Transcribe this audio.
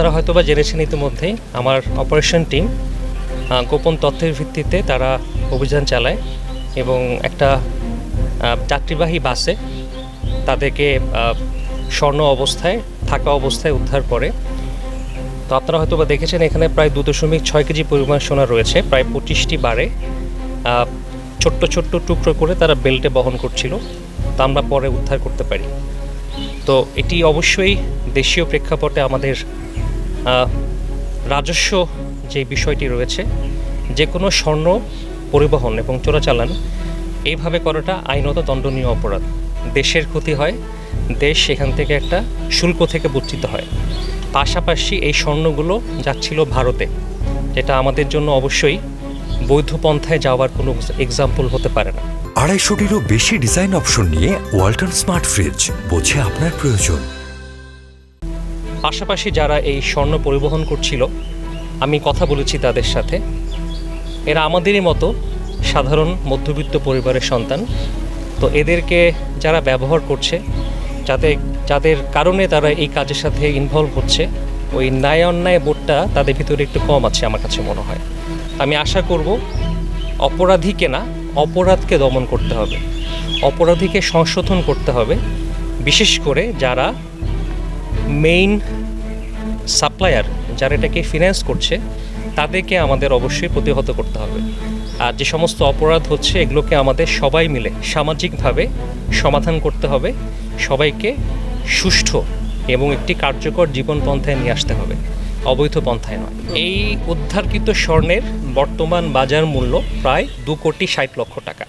আপনারা হয়তোবা জেনেছেন ইতিমধ্যেই, আমার অপারেশন টিম গোপন তথ্যের ভিত্তিতে তারা অভিযান চালায় এবং একটা যাত্রীবাহী বাসে তাদেরকে স্বর্ণ অবস্থায়, থাকা অবস্থায় উদ্ধার করে। তো আপনারা হয়তো বা দেখেছেন এখানে প্রায় দু দশমিক ছয় কেজি পরিমাণ সোনা রয়েছে, প্রায় পঁচিশটি বারে ছোট্ট ছোট্ট টুকরো করে তারা বেল্টে বহন করছিল। তা আমরা পরে উদ্ধার করতে পারি। তো এটি অবশ্যই দেশীয় প্রেক্ষাপটে আমাদের রাজস্ব যে বিষয়টি রয়েছে, যে কোনো স্বর্ণ পরিবহন এবং চোরাচালান, এইভাবে করাটা আইনত দণ্ডনীয় অপরাধ। দেশের ক্ষতি হয়, দেশ সেখান থেকে একটা শুল্ক থেকে বঞ্চিত হয়। পাশাপাশি এই স্বর্ণগুলো যাচ্ছিল ভারতে, যেটা আমাদের জন্য অবশ্যই বৈধ পন্থায় যাওয়ার কোনো এক্সাম্পল হতে পারে না। আড়াইশোটিরও বেশি ডিজাইন অপশন নিয়ে ওয়ালটন স্মার্ট ফ্রিজ বোঝে আপনার প্রয়োজন। পাশাপাশি যারা এই স্বর্ণ পরিবহন করছিল, আমি কথা বলেছি তাদের সাথে। এরা আমাদেরই মতো সাধারণ মধ্যবিত্ত পরিবারের সন্তান। তো এদেরকে যারা ব্যবহার করছে, যাতে, যাদের কারণে তারা এই কাজের সাথে ইনভলভ হচ্ছে, ওই ন্যায় অন্যায় বোধটা তাদের ভিতরে একটু কম আছে আমার কাছে মনে হয়। আমি আশা করব অপরাধীকে না, অপরাধকে দমন করতে হবে। অপরাধীকে সংশোধন করতে হবে। বিশেষ করে যারা মেইন সাপ্লায়ার যারা এটাকে ফিনান্স করছে, তাদেরকে আমাদের অবশ্যই প্রতিহত করতে হবে। আর যে সমস্ত অপরাধ হচ্ছে, এগুলোকে আমাদের সবাই মিলে সামাজিকভাবে সমাধান করতে হবে। সবাইকে সুষ্ঠু এবং একটি কার্যকর জীবন পন্থায় নিয়ে আসতে হবে। অবৈধ পন্থায় নয়। এই উদ্ধারকৃত স্বর্ণের বর্তমান বাজার মূল্য প্রায় দু কোটি ষাট লক্ষ টাকা।